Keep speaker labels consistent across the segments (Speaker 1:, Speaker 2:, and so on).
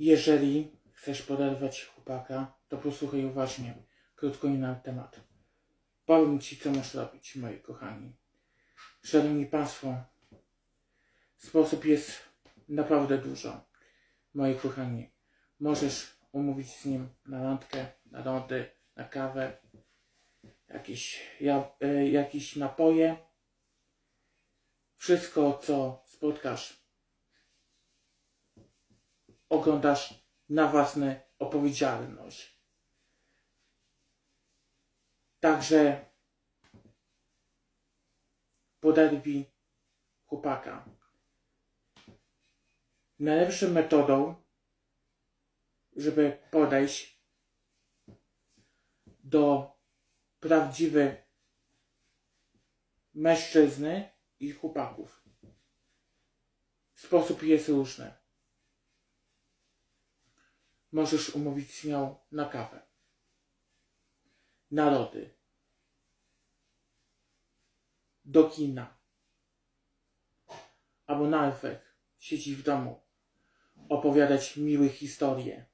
Speaker 1: Jeżeli chcesz poderwać chłopaka, to posłuchaj uważnie, krótko i na temat. Powiem Ci, co masz robić, moi kochani. Szanowni Państwo, sposób jest naprawdę dużo. Moi kochani, możesz umówić z nim na randkę, na lody, na kawę, jakieś, ja, e, jakieś napoje. Wszystko, co spotkasz, oglądasz na własną odpowiedzialność. Także poderwij chłopaka. Najlepszą metodą, żeby podejść do prawdziwych mężczyzny i chłopaków. Sposób jest różny. Możesz umówić się nią na kawę, na lody, do kina, albo nawet siedzieć w domu, opowiadać miłe historie.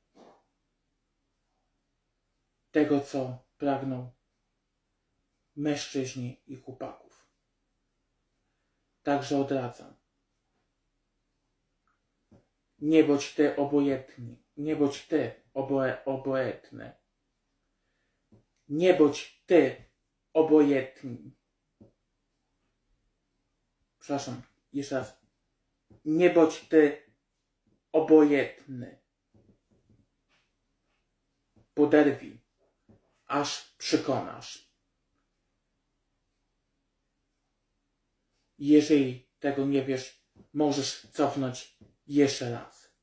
Speaker 1: Tego, co pragną mężczyźni i chłopaków. Także odradzam. Nie bądź ty obojętny. Nie bądź ty oboe, obojętny. Nie bądź ty obojętny. Przepraszam, jeszcze raz. Nie bądź ty obojętny. Poderwij, aż przekonasz. Jeżeli tego nie wiesz, możesz cofnąć jeszcze raz.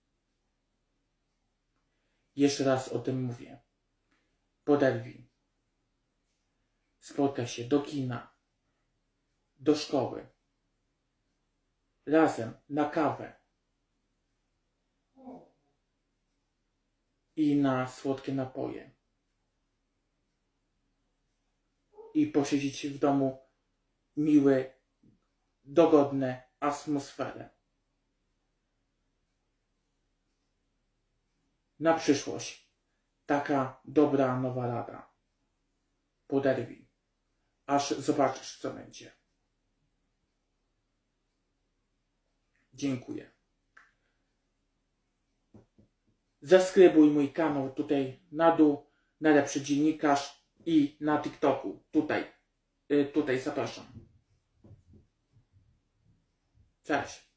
Speaker 1: Jeszcze raz o tym mówię. Poderwij. Spotkaj się do kina, do szkoły, razem na kawę i na słodkie napoje. I posiedzieć w domu miły, dogodne atmosferę. Na przyszłość taka dobra nowa rada. Poderwij, aż zobaczysz co będzie. Dziękuję. Zaskrybuj mój kanał tutaj na dół, najlepszy dziennikarz i na TikToku. Tutaj, y, tutaj zapraszam. Cześć.